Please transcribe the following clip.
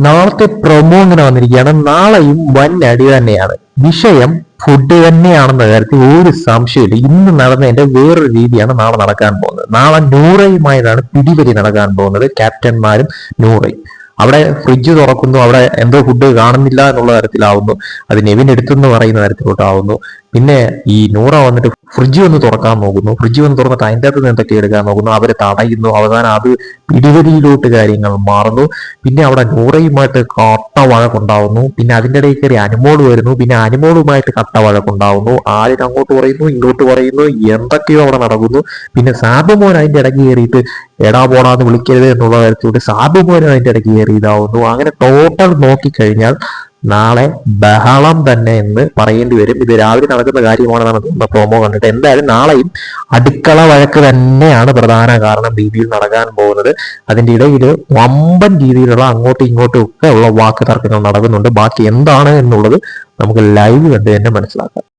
നാളത്തെ പ്രൊമോ ഇങ്ങനെ വന്നിരിക്കുകയാണ്. നാളെയും വൻ അടി തന്നെയാണ്. വിഷയം ഫുഡ് തന്നെയാണെന്ന കാര്യത്തിൽ ഒരു സംശയമില്ല ഇന്ന് നടന്നതിന്റെ വേറൊരു രീതിയാണ് നാളെ നടക്കാൻ പോകുന്നത്. നാളെ നൂറയുമായിട്ടാണ് പിടിവലി നടക്കാൻ പോകുന്നത് ക്യാപ്റ്റന്മാരും നൂറയും. അവിടെ ഫ്രിഡ്ജ് തുറക്കുന്നു. അവിടെ എന്തോ ഫുഡ് കാണുന്നില്ല എന്നുള്ള തരത്തിലാവുന്നു. അത് നെവിൻ എടുത്തെന്ന് പറയുന്ന തരത്തിലോട്ടാവുന്നു. പിന്നെ ഈ നൂറ വന്നിട്ട് ഫ്രിഡ്ജ് വന്ന് തുറക്കാൻ നോക്കുന്നു. ഫ്രിഡ്ജ് വന്ന് തുറന്നിട്ട് അതിന്റെ അകത്ത് നിന്ന് എന്തൊക്കെ എടുക്കാൻ നോക്കുന്നു. അവരെ തടയുന്നു. അവസാനം അത് പിടിവലിയിലോട്ട് കാര്യങ്ങൾ മാറുന്നു. പിന്നെ അവിടെ നൂറയുമായിട്ട് കട്ട വഴക്കുണ്ടാവുന്നു. പിന്നെ അതിന്റെ ഇടയിൽ കയറി അനുമോൾ വരുന്നു. പിന്നെ അനുമോളുമായിട്ട് കട്ട വഴക്കുണ്ടാവുന്നു. ആരും അങ്ങോട്ട് പറയുന്നു ഇങ്ങോട്ട് പറയുന്നു എന്തൊക്കെയോ അവിടെ നടക്കുന്നു. പിന്നെ സാബു മോൻ അതിന്റെ ഇടയ്ക്ക് കയറിയിട്ട് എടാ പോടാന്ന് വിളിക്കരുത് എന്നുള്ള കാര്യത്തിലൂടെ സാബു മോൻ അതിന്റെ ഇടയ്ക്ക് കയറി ഇതാവുന്നു അങ്ങനെ ടോട്ടൽ നോക്കിക്കഴിഞ്ഞാൽ നാളെ ബഹളം തന്നെ എന്ന് പറയേണ്ടി വരും. ഇത് രാവിലെ നടക്കുന്ന കാര്യമാണെന്നാണ് തോന്നുന്ന പ്രോമോ കണ്ടിട്ട്. എന്തായാലും നാളെയും അടുക്കള വഴക്ക് തന്നെയാണ് പ്രധാന കാരണം രീതിയിൽ നടക്കാൻ പോകുന്നത്. അതിന്റെ ഇടയിൽ വമ്പൻ രീതിയിലുള്ള അങ്ങോട്ടും ഇങ്ങോട്ടും ഒക്കെ ഉള്ള വാക്ക് തർക്കങ്ങൾ നടക്കുന്നുണ്ട്. ബാക്കി എന്താണ് എന്നുള്ളത് നമുക്ക് ലൈവ് കണ്ട് തന്നെ മനസ്സിലാക്കാം.